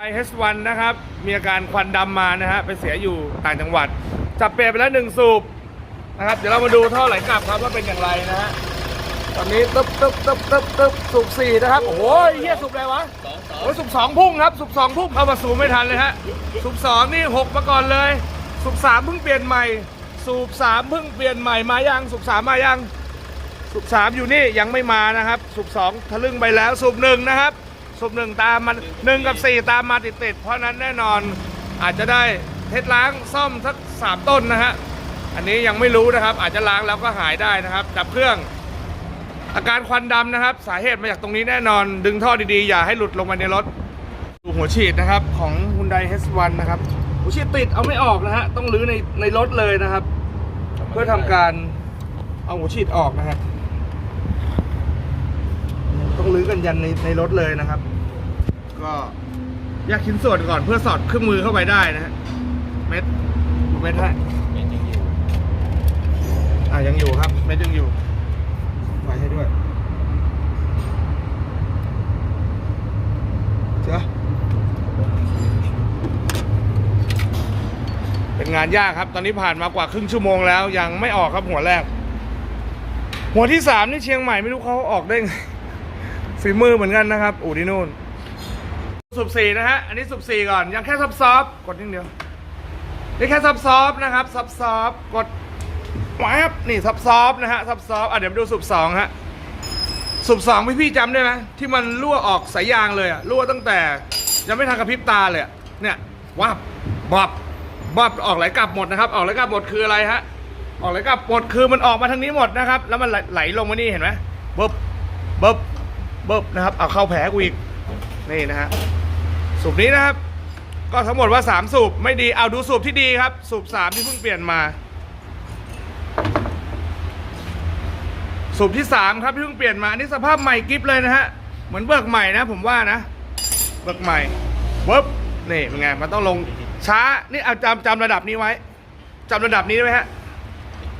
ไอเฮสวันนะครับ มีอาการควันดำมานะฮะไปเสียอยู่ต่างจังหวัด จับเปลี่ยนไปแล้วหนึ่งสูบนะครับ เดี๋ยวเรามาดูท่อไหลกลับครับว่าเป็นอย่างไรนะฮะ ตอนนี้ตึ๊บตึ๊บตึ๊บตึ๊บตึ๊บสูบสี่นะครับ โอ้ยเฮียสูบอะไรวะโอ้ยสูบสองพุ่งครับ สูบสองพุ่งเข้ามาสูบไม่ทันเลยฮะ สูบสองนี่หกมาก่อนเลย สูบสามเพิ่งเปลี่ยนใหม่ สูบสามเพิ่งเปลี่ยนใหม่มายัง สูบสามมายัง สูบสามอยู่นี่ยังไม่มานะครับ สูบสองทะลึ่งไปแล้ว สูบหนึ่งนะครับ สูบหนึ่งตามมันหนึ่งกับสี่ตามมาติดๆเพราะนั้นแน่นอนอาจจะได้เทสล้างซ่อมสักสามต้นนะฮะอันนี้ยังไม่รู้นะครับ อาจจะล้างแล้วก็หายได้นะครับดับเครื่อง อาการควันดำนะครับ สาเหตุมาจากตรงนี้แน่นอน ดึงท่อดีๆ อย่าให้หลุดลงมาในรถดูหัวฉีดนะครับของ Hyundai H1 นะครับหัวฉีดติดเอาไม่ออกนะฮะต้องรื้อในในรถเลยนะครับ เพื่อทำการเอาหัวฉีดออกนะฮะ ต้องรื้อกันยันในในรถเลยนะครับ ก็แยกชิ้นส่วนก่อนเพื่อสอดเครื่องมือเข้าไปได้นะฮะเม็ดดูเม็ดให้อ่ายังอยู่ครับ เม็ดยังอยู่ไว้ให้ด้วยเจ้าเป็นงานยากครับ ตอนนี้ผ่านมากว่าครึ่งชั่วโมงแล้ว ยังไม่ออกครับหัวแรก หัวที่สามนี่เชียงใหม่ไม่รู้เขาออกได้ไง ฝีมือเหมือนกันนะครับอู่ที่นู่นสุบสี่นะฮะ อันนี้สุบสี่ก่อน ยังแค่ซับซอฟกดนิดเดียว นี่แค่ซับซอฟนะครับซับซอฟกดแวบนี่ซับซอฟนะฮะซับซอฟอะเดี๋ยวมาดูสุบสองฮะสุบสองพี่พี่จำได้ไหมที่มันรั่วออกสายยางเลยอะรั่วตั้งแต่ยังไม่ทันกระพริบตาเลยเนี่ยวับบับบับออกไหลกลับหมดนะครับ ออกไหลกลับหมดคืออะไรฮะออกไหลกลับหมดคือมันออกมาทางนี้หมดนะครับ แล้วมันไหลไหลลงมานี่เห็นไหมบึบบึบ บึบนะครับเอาเข้าแผลกูอีกนี่นะฮะสูบนี้นะครับ ก็ทั้งหมดว่า 3 สูบไม่ดีเอาดูสูบที่ดีครับ สูบ 3 ที่เพิ่งเปลี่ยนมา สูบที่ 3 ครับที่เพิ่งเปลี่ยนมาอันนี้สภาพใหม่กิฟเลยนะฮะเหมือนเบิกใหม่นะ ผมว่านะ เบิกใหม่ปึ๊บนี่เป็นไงมันต้องลงช้านี่เอาจำจำระดับนี้ไว้จำระดับนี้ไว้ฮะ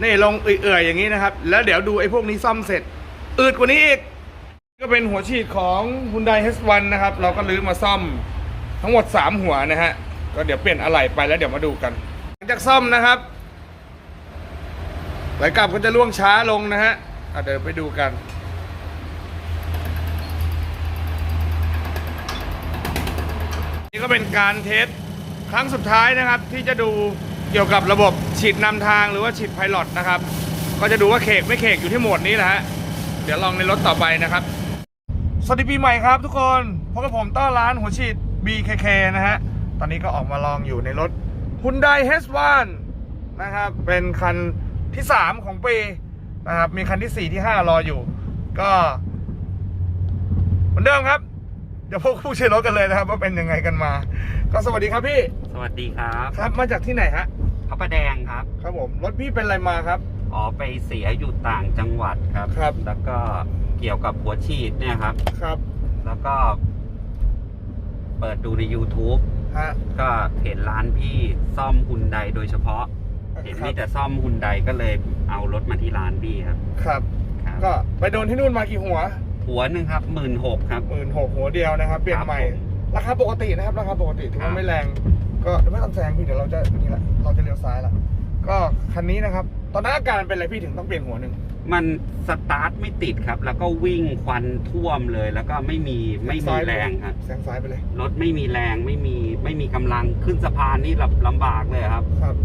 นี่ลงเอื่อยๆอย่างนี้นะครับ แล้วเดี๋ยวดูไอ้พวกนี้ซ่อมเสร็จ อืดกว่านี้อีก ก็เป็นหัวฉีดของ Hyundai H1 นะครับ เราก็ลื้อมาซ่อมทั้งหมด 3 หัวนะฮะ ก็เดี๋ยวเปลี่ยนอะไหล่ไปแล้วเดี๋ยวมาดูกัน หลังจากซ่อมนะครับไหลกลับก็จะล่วงช้าลงนะฮะเดี๋ยวไปดูกัน นี่ก็เป็นการเทสครั้งสุดท้ายนะครับ ที่จะดูเกี่ยวกับระบบฉีดนำทางหรือว่าฉีดไพลอตนะครับ ก็จะดูว่าเคกไม่เคกอยู่ที่โหมดนี้แหละฮะเดี๋ยวลองในรถต่อไปนะครับ สวัสดีปีใหม่ครับทุกคนพบกับผมต้อนร้านหัวฉีด BKK นะฮะ ตอนนี้ก็ออกมาลองอยู่ในรถ Hyundai H1 นะครับ เป็นคันที่ 3 ของปีนะครับ มีคันที่ 4 ที่ 5 รออยู่ ก็เหมือนเดิมครับ เดี๋ยวพวกผู้ใช้รถกันเลยนะครับ ว่าเป็นยังไงกันมา ก็สวัสดีครับพี่ สวัสดีครับครับ มาจากที่ไหนฮะพระประแดงครับ ครับผม รถพี่เป็นอะไรมาครับ อ๋อ ไปเสียอยู่ต่างจังหวัดครับ ครับ แล้วก็เกี่ยวกับหัวฉีดเนี่ยครับ ครับแล้วก็ เปิดดูใน YouTube ฮะ ก็เห็นร้านพี่ซ่อมฮุนไดโดยเฉพาะ เห็นครัมีบแต่ซ่อมฮุนไดก็เลยเอารถมาที่ร้านพี่ครับครับ ครับก็ไปโดนที่นู่นมากี่หัวหัวหนึ่งครับหมื่นหกครับ หมื่นหกหัวเดียวนะครับ เปลี่ยนใหม่ ราคาปกตินะครับ ราคาปกติถือครัว่าบไม่แรง ก็ไม่ต้องแซงพี่เดี๋ยวเราจะนี่แหละเราจะเลี้ยวซ้ายละก็ คันนี้นะครับ ตอนนั้นอาการเป็นอะไรพี่ถึงต้องเปลี่ยนหัวหนึ่ง มันสตาร์ทไม่ติดครับ แล้วก็วิ่งควันท่วมเลย แล้วก็ไม่มีไม่มีแรงครับแซงซ้ายไปเลย รถไม่มีแรงไม่มีไม่มีกำลังขึ้นสะพานนี่ลำลำบากเลยครับ ครับ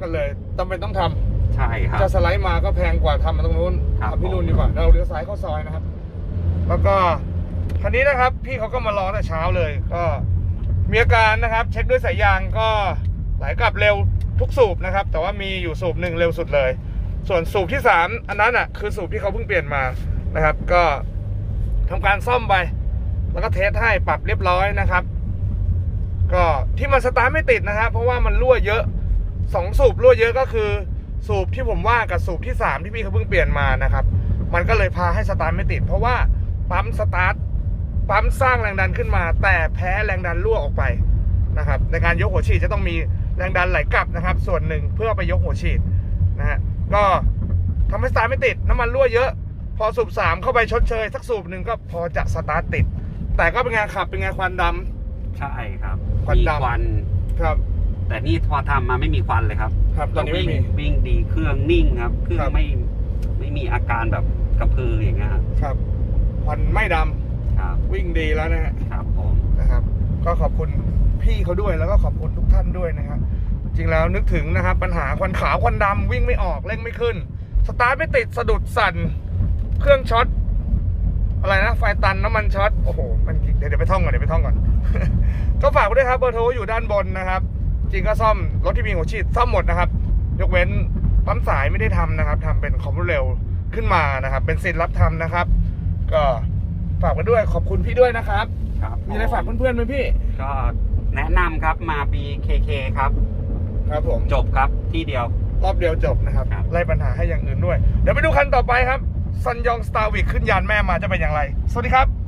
ก็เลยจำเป็นต้องทำใช่ครับ จะสไลด์มาก็แพงกว่าทำมาตรงนู้นครับ ทำที่นู่นดีกว่าเราเลี้ยวซ้ายเข้าซอยนะครับ แล้วก็คันนี้นะครับ พี่เขาก็มารอแต่เช้าเลย ก็มีอาการนะครับ เช็คด้วยสายยางก็ ไหลกลับเร็วทุกสูบนะครับ แต่ว่ามีอยู่สูบหนึ่งเร็วสุดเลย ส่วนสูบที่สามอันนั้นอะคือสูบที่เขาเพิ่งเปลี่ยนมานะครับ ก็ทำการซ่อมไป แล้วก็เทสให้ปรับเรียบร้อยนะครับ ก็ที่มันสตาร์ทไม่ติดนะครับเพราะว่ามันรั่วเยอะสองสูบรั่วเยอะก็คือ สูบที่ผมว่ากับสูบที่สามที่พี่เขาเพิ่งเปลี่ยนมานะครับ มันก็เลยพาให้สตาร์ทไม่ติด เพราะว่าปั๊มสตาร์ทปั๊มสร้างแรงดันขึ้นมา แต่แพ้แรงดันรั่วออกไปนะครับ ในการยกหัวฉีดจะต้องมี แรงดันไหลกลับนะครับ ส่วนหนึ่งเพื่อไปยกหัวฉีดนะฮะก็ทำให้สตาร์ทไม่ติดน้ำมันรั่วเยอะ พอสูบสามเข้าไปชดเชย สักสูบหนึ่งก็พอจะสตาร์ทติด แต่ก็เป็นไงานขับเป็นไงานควันดำ ใช่ครับควันมีดำ ควัน ครับ แต่นี่พอทำมาไม่มีควันเลยครับครับตอนนี้ไม่มี วิ่งวิ่งดีเครื่องนิ่งครับ เครื่อครังบ ไม่ไม่มีอาการแบบกระพืออย่างเงี้ยครับครับควันไม่ดำครับวิ่งดีแล้วนะฮะ ครับผม นะครับ ก็ขอบคุณ พี่เขาด้วยแล้วก็ขอบคุณทุกท่านด้วยนะครับจริงแล้วนึกถึงนะครับปัญหาควันขาวควันดำวิ่งไม่ออกเร่งไม่ขึ้น สตาร์ทไม่ติดสะดุดสั่นเครื่องช็อตอะไรนะไฟตันน้ำมันช็อตโอ้โหมันจริงเดี๋ยวเดี๋ยวไปท่องก่อนเดี๋ยวไปท่องก่อน ก็ฝากไว้ด้วยครับเบอร์โทรอยู่ด้านบนนะครับ จริงก็ซ่อมรถที่มีหัวฉีดซ่อมหมดนะครับ ยกเว้นปั๊มสายไม่ได้ทำนะครับทำเป็นคอมพิวเร็วขึ้นมานะครับ เป็นสิทธิ์รับทำนะครับ ก็ฝากไว้ด้วยขอบคุณพี่ด้วยนะครับครับมีอะไรฝากเพื่อนๆไหมพี่ก็ แนะนำครับมา BKK ครับ ครับผม จบครับที่เดียว รอบเดียวจบนะครับ ครับ ไล่ปัญหาให้อย่างอื่นด้วย เดี๋ยวไปดูคันต่อไปครับ ซันยองสตาร์วิกขึ้นยานแม่มาจะเป็นอย่างไร สวัสดีครับ